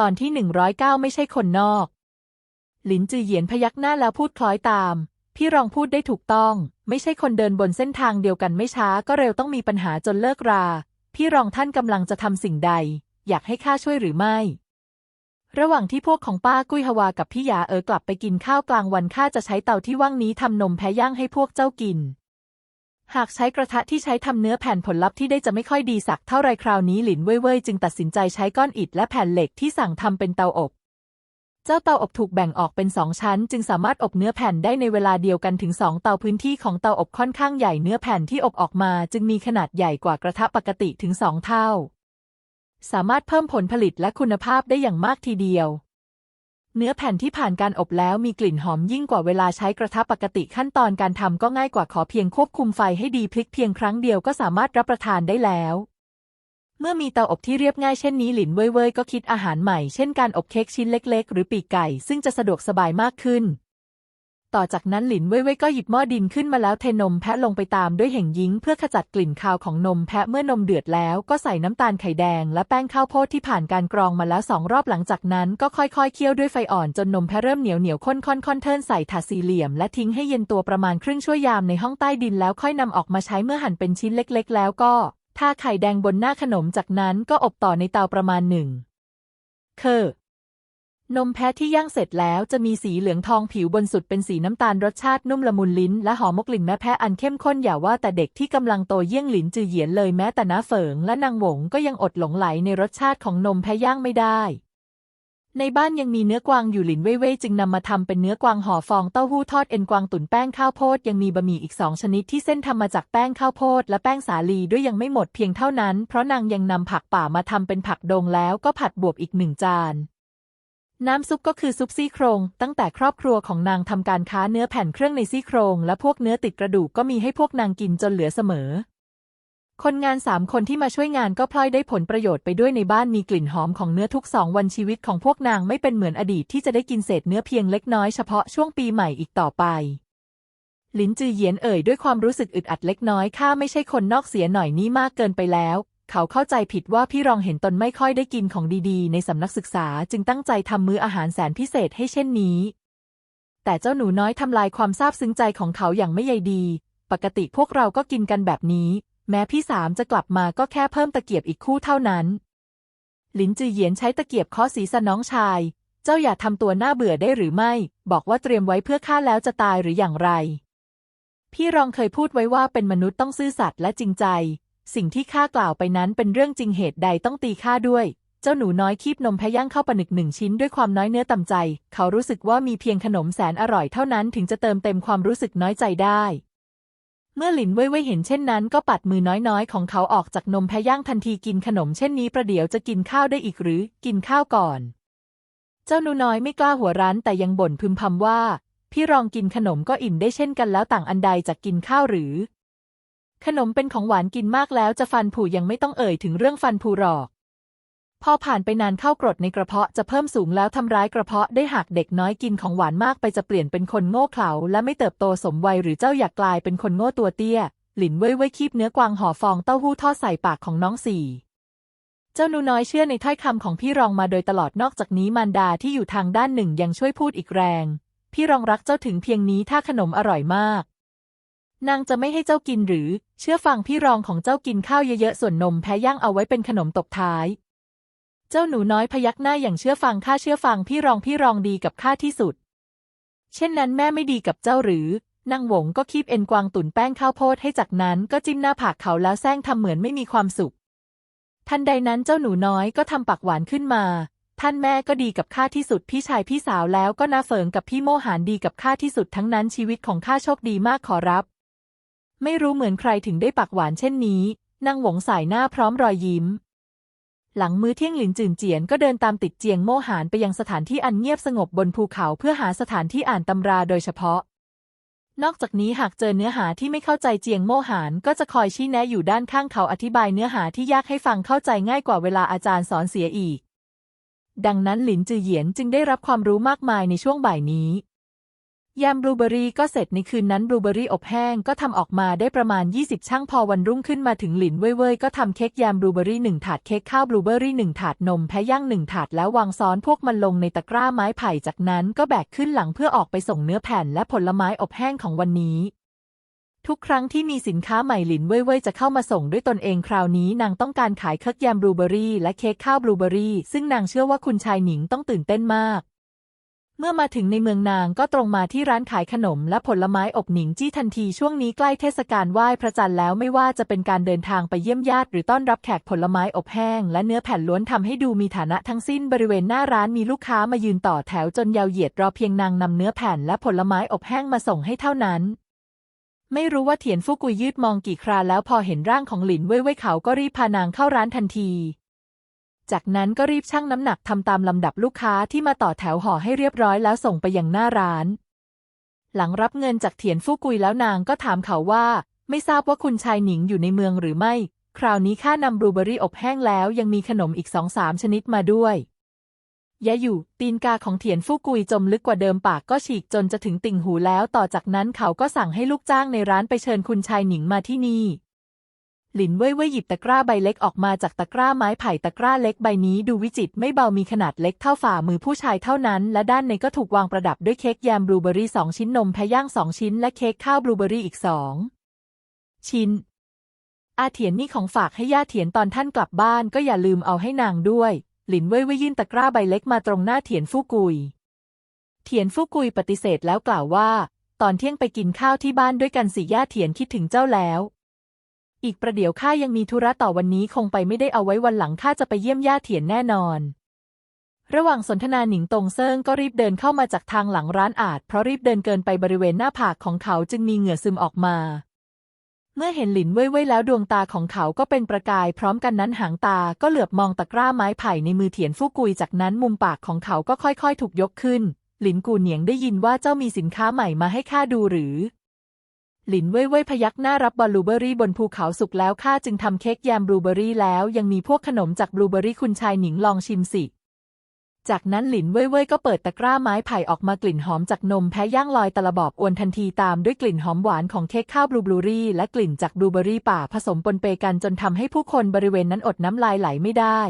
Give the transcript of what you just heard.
ตอนที่หนึ่งร้อยเก้าไม่ใช่คนนอก หลินจือเหยียนพยักหน้าแล้วพูดคล้อยตาม พี่รองพูดได้ถูกต้อง ไม่ใช่คนเดินบนเส้นทางเดียวกันไม่ช้าก็เร็วต้องมีปัญหาจนเลิกรา พี่รองท่านกำลังจะทำสิ่งใด อยากให้ข้าช่วยหรือไม่ ระหว่างที่พวกของป้ากุ้ยฮวากับพี่ยาเอ๋อกลับไปกินข้าวกลางวันข้าจะใช้เตาที่ว่างนี้ทำนมแพะย่างให้พวกเจ้ากิน หากใช้กระทะที่ใช้ทำเนื้อแผ่นผลลัพธ์ที่ได้จะไม่ค่อยดีสักเท่าไรคราวนี้หลินเว่ยเว่ยจึงตัดสินใจใช้ก้อนอิฐและแผ่นเหล็กที่สั่งทำเป็นเตาอบ เจ้าเตาอบถูกแบ่งออกเป็นสองชั้น จึงสามารถอบเนื้อแผ่นได้ในเวลาเดียวกันถึงสองเตาพื้นที่ของเตาอบค่อนข้างใหญ่เนื้อแผ่นที่อบออกมา จึงมีขนาดใหญ่กว่ากระทะปกติถึงสองเท่า สามารถเพิ่มผลผลิตและคุณภาพได้อย่างมากทีเดียว เนื้อแผ่นที่ผ่านการอบแล้วมีกลิ่นหอมยิ่งกว่าเวลาใช้กระทะปกติขั้นตอนการทำก็ง่ายกว่าขอเพียงควบคุมไฟให้ดีพลิกเพียงครั้งเดียวก็สามารถรับประทานได้แล้ว เมื่อมีเตาอบที่เรียบง่ายเช่นนี้หลินเว่ยเว่ยก็คิดอาหารใหม่เช่นการอบเค้กชิ้นเล็ก ๆ หรือปีกไก่ ซึ่งจะสะดวกสบายมากขึ้น ต่อจากนั้นหลินเว่ยเว่ยก็หยิบหม้อดินขึ้นมาแล้วเทนมแพะลงไปตามด้วยเห่งยิงเพื่อขจัดกลิ่นคาวของนมแพะเมื่อนมเดือดแล้วก็ใส่น้ำตาลไข่แดง และแป้งข้าวโพดที่ผ่านการกรองมาแล้วสองรอบหลังจากนั้นก็ค่อยๆเคี่ยวด้วยไฟอ่อนจนนมแพะเริ่มเหนียวเหนียวข้นค่อนๆเทินใส่ถาดสี่เหลี่ยมและทิ้งให้เย็นตัวประมาณครึ่งชั่วยามในห้องใต้ดินแล้วค่อยนำออกมาใช้เมื่อหั่นเป็นชิ้นเล็ก ๆ แล้วก็ทาไข่แดงบนหน้าขนมจากนั้นก็อบต่อในเตาประมาณหนึ่งเคอ นมแพะที่ย่างเสร็จแล้วจะมีสีเหลืองทองผิวบนสุดเป็นสีน้ำตาลรสชาตินุ่มละมุนลิ้น และหอมกลิ่นแม่แพะอันเข้มข้นอย่าว่าแต่เด็กที่กำลังโตเยี่ยงหลินจือเหยียนเลยแม้แต่น้าเฟิงและนางหวงก็ยังอดหลงไหลในรสชาติของนมแพะย่างไม่ได้ ในบ้านยังมีเนื้อกวางอยู่หลินเว่ยเว่ยจึงนำมาทำเป็นเนื้อกวางห่อฟองเต้าหู้ทอดเอ็นกวางตุ๋นแป้งข้าวโพดยังมีบะหมี่อีกสองชนิดที่เส้นทำมาจากแป้งข้าวโพดและแป้งสาลีด้วยยังไม่หมดเพียงเท่านั้น เพราะนางยังนำผักป่ามาทำเป็นผักดงแล้วก็ผัดบวบอีกหนึ่งจาน น้ำซุปก็คือซุปซี่โครง ตั้งแต่ครอบครัวของนางทำการค้าเนื้อแผ่นเครื่องในซี่โครง และพวกเนื้อติดกระดูกก็มีให้พวกนางกินจนเหลือเสมอ คนงานสามคนที่มาช่วยงานก็พลอยได้ผลประโยชน์ไปด้วยในบ้านมีกลิ่นหอมของเนื้อทุกสองวันชีวิตของพวกนางไม่เป็นเหมือนอดีตที่จะได้กินเศษเนื้อเพียงเล็กน้อยเฉพาะช่วงปีใหม่อีกต่อไปลินจือเยียนเอ่ยด้วยความรู้สึกอึดอัดเล็กน้อยข้าไม่ใช่คนนอกเสียหน่อยนี้มากเกินไปแล้ว เขาเข้าใจผิดว่าพี่รองเห็นตนไม่ค่อยได้กินของดีๆ ในสำนักศึกษาจึงตั้งใจทำมื้ออาหารแสนพิเศษให้เช่นนี้ แต่เจ้าหนูน้อยทำลายความซาบซึ้งใจของเขาอย่างไม่ใยดี ปกติพวกเราก็กินกันแบบนี้ แม้พี่สามจะกลับมาก็แค่เพิ่มตะเกียบอีกคู่เท่านั้น หลินจือเหยียนใช้ตะเกียบเคาะศีรษะน้องชาย เจ้าอย่าทำตัวหน้าเบื่อได้หรือไม่ บอกว่าเตรียมไว้เพื่อข้าแล้วจะตายหรืออย่างไร พี่รองเคยพูดไว้ว่าเป็นมนุษย์ต้องซื่อสัตย์และจริงใจ สิ่งที่ข้ากล่าวไปนั้นเป็นเรื่องจริงเหตุใดต้องตีข้าด้วย เจ้าหนูน้อยคีบนมแพะย่างเข้าปนึกหนึ่งชิ้นด้วยความน้อยเนื้อต่ำใจ เขารู้สึกว่ามีเพียงขนมแสนอร่อยเท่านั้นถึงจะเติมเต็มความรู้สึกน้อยใจได้ เมื่อหลินเว่ยเว่ยเห็นเช่นนั้นก็ปัดมือน้อยๆ ของเขาออกจากนมแพะย่างทันทีกินขนมเช่นนี้ประเดี๋ยวจะกินข้าวได้อีกหรือกินข้าวก่อน เจ้าหนูน้อยไม่กล้าหัวรั้นแต่ยังบ่นพึมพำว่าพี่รองกินขนมก็อิ่มได้เช่นกันแล้วต่างอันใดจากกินข้าวหรือ ขนมเป็นของหวานกินมากแล้วจะฟันผุยังไม่ต้องเอ่ยถึงเรื่องฟันผุหรอก พอผ่านไปนานเข้ากรดในกระเพาะจะเพิ่มสูงแล้วทำร้ายกระเพาะได้หากเด็กน้อยกินของหวานมากไปจะเปลี่ยนเป็นคนโง่เขลาและไม่เติบโตสมวัยหรือเจ้าอยากกลายเป็นคนโง่ตัวเตี้ย หลินเว่ยเว่ยคีบเนื้อกวางห่อฟองเต้าหู้ทอดใส่ปากของน้องสี่เจ้าหนูน้อยเชื่อในถ้อยคำของพี่รองมาโดยตลอดนอกจากนี้มารดาที่อยู่ทางด้านหนึ่งยังช่วยพูดอีกแรง พี่รองรักเจ้าถึงเพียงนี้ถ้าขนมอร่อยมาก นางจะไม่ให้เจ้ากินหรือ เชื่อฟังพี่รองของเจ้ากินข้าวเยอะๆ ส่วนนมแพ้ย่างเอาไว้เป็นขนมตบท้าย เจ้าหนูน้อยพยักหน้าอย่างเชื่อฟังข้าเชื่อฟังพี่รองพี่รองดีกับข้าที่สุด เช่นนั้นแม่ไม่ดีกับเจ้าหรือนางหวงก็คีบเอ็นกวางตุ๋นแป้งข้าวโพดให้จากนั้นก็จิ้มหน้าผากเขาแล้วแซงทำเหมือนไม่มีความสุข ทันใดนั้นเจ้าหนูน้อยก็ทำปากหวานขึ้นมา ท่านแม่ก็ดีกับข้าที่สุดพี่ชายพี่สาวแล้วก็นาเฟิงกับพี่โมหานดีกับข้าที่สุดทั้งนั้นชีวิตของข้าโชคดีมากขอรับ ไม่รู้เหมือนใครถึงได้ปากหวานเช่นนี้นางหวงสายหน้าพร้อมรอยยิ้ม หลังมื้อเที่ยงหลินจื่นเจียนก็เดินตามติดเจียงโมหานไปยังสถานที่อันเงียบสงบบนภูเขาเพื่อหาสถานที่อ่านตำราโดยเฉพาะ นอกจากนี้หากเจอเนื้อหาที่ไม่เข้าใจเจียงโมหานก็จะคอยชี้แนะอยู่ด้านข้างเขาอธิบายเนื้อหาที่ยากให้ฟังเข้าใจง่ายกว่าเวลาอาจารย์สอนเสียอีก ดังนั้นหลินจือเหยียนจึงได้รับความรู้มากมายในช่วงบ่ายนี้ ยำบลูเบอรี่ก็เสร็จในคืนนั้นบลูเบอรี่อบแห้งก็ทำออกมาได้ประมาณ 20 ช่างพอวันรุ่งขึ้นมาถึงหลินเว่ยๆก็ทำเค้กยำบลูเบอรี่หนึ่งถาดเค้กข้าวบลูเบอรี่หนึ่งถาดนมแพะย่างหนึ่งถาดแล้ววางซ้อนพวกมันลงในตะกร้าไม้ไผ่จากนั้นก็แบกขึ้นหลังเพื่อออกไปส่งเนื้อแผ่นและผลไม้อบแห้งของวันนี้ ทุกครั้งที่มีสินค้าใหม่หลินเว่ยๆจะเข้ามาส่งด้วยตนเองคราวนี้นางต้องการขายเค้กยำบลูเบอรี่และเค้กข้าวบลูเบอรี่ซึ่งนางเชื่อว่าคุณชายหนิงต้องตื่นเต้นมาก เมื่อมาถึงในเมืองนางก็ตรงมาที่ร้านขายขนมและผลไม้อบหนิงจี้ทันทีช่วงนี้ใกล้เทศกาลไหว้พระจันทร์แล้วไม่ว่าจะเป็นการเดินทางไปเยี่ยมญาติ หรือต้อนรับแขกผลไม้อบแห้ง และเนื้อแผ่นล้วนทำให้ดูมีฐานะทั้งสิ้นบริเวณหน้าร้านมีลูกค้ามายืนต่อแถวจนยาวเหยียดรอเพียงนางนำเนื้อแผ่นและผลไม้อบแห้งมาส่งให้เท่านั้นไม่รู้ว่าเถียนฟูกุยยืดมองกี่คราแล้วพอเห็นร่างของหลินเว่ยเว่ยเขาก็รีบพานางเข้าร้านทันที จากนั้นก็รีบชั่งน้ำหนักทำตามลำดับลูกค้าที่มาต่อแถวห่อให้เรียบร้อยแล้วส่งไปยังหน้าร้าน หลังรับเงินจากเถียนฟู่กุยแล้วนางก็ถามเขาว่า ไม่ทราบว่าคุณชายหนิงอยู่ในเมืองหรือไม่ คราวนี้ข้านำบลูเบอรี่อบแห้งแล้วยังมีขนมอีกสองสามชนิดมาด้วยยะอยู่ ตีนกาของเถียนฟู่กุยจมลึกกว่าเดิมปากก็ฉีกจนจะถึงติ่งหูแล้วต่อจากนั้นเขาก็สั่งให้ลูกจ้างในร้านไปเชิญคุณชายหนิงมาที่นี่ หลินเว่ยเว่ยหยิบตะกร้าใบเล็กออกมาจากตะกร้าไม้ไผ่ตะกร้าเล็กใบนี้ดูวิจิตรไม่เบามีขนาดเล็กเท่าฝ่ามือผู้ชายเท่านั้น และด้านในก็ถูกวางประดับด้วยเค้กแยมบลูเบอรี่สองชิ้นนมแพะย่างสองชิ้น และเค้กข้าวบลูเบอรี่อีกสองชิ้น อาเถียนนี่ของฝากให้ย่าเถียนตอนท่านกลับบ้านก็อย่าลืมเอาให้นางด้วย หลินเว่ยเว่ยยื่นตะกร้าใบเล็กมาตรงหน้าเถียนฟู่กุย เถียนฟู่กุยปฏิเสธแล้วกล่าวว่า ตอนเที่ยงไปกินข้าวที่บ้านด้วยกันสิย่าเถียนคิดถึงเจ้าแล้ว อีกประเดี๋ยวข้ายังมีธุระต่อวันนี้คงไปไม่ได้เอาไว้วันหลังข้าจะไปเยี่ยมย่าเถียนแน่นอน ระหว่างสนทนาหนิงตงเซิงก็รีบเดินเข้ามาจากทางหลังร้านอาจ เพราะรีบเดินเกินไปบริเวณหน้าผากของเขาจึงมีเหงื่อซึมออกมา เมื่อเห็นหลินเว่ยเว่ยแล้วดวงตาของเขาก็เป็นประกาย พร้อมกันนั้นหางตาก็เหลือบมองตะกร้าไม้ไผ่ในมือเถียนฟู่กุยจากนั้นมุมปากของเขาก็ค่อยๆ ถูกยกขึ้น หลินกูเหนียงได้ยินว่าเจ้ามีสินค้าใหม่มาให้ข้าดูหรือ หลินเว่ยเว่ยพยักหน้ารับบลูเบอรี่บนภูเขาสุกแล้วข้าจึงทำเค้กแยมบลูเบอรี่แล้วยังมีพวกขนมจากบลูเบอรี่คุณชายหนิงลองชิมสิ จากนั้นหลินเว่ยเว่ยก็เปิดตะกร้าไม้ไผ่ออกมากลิ่นหอมจากนมแพะย่างลอยตะลบอบอวนทันทีตามด้วยกลิ่นหอมหวานของเค้กข้าวบลูเบอรี่และกลิ่นจากบลูเบอรี่ป่าผสมปนเปกันจนทำให้ผู้คนบริเวณนั้นอดน้ำลายไหลไม่ได้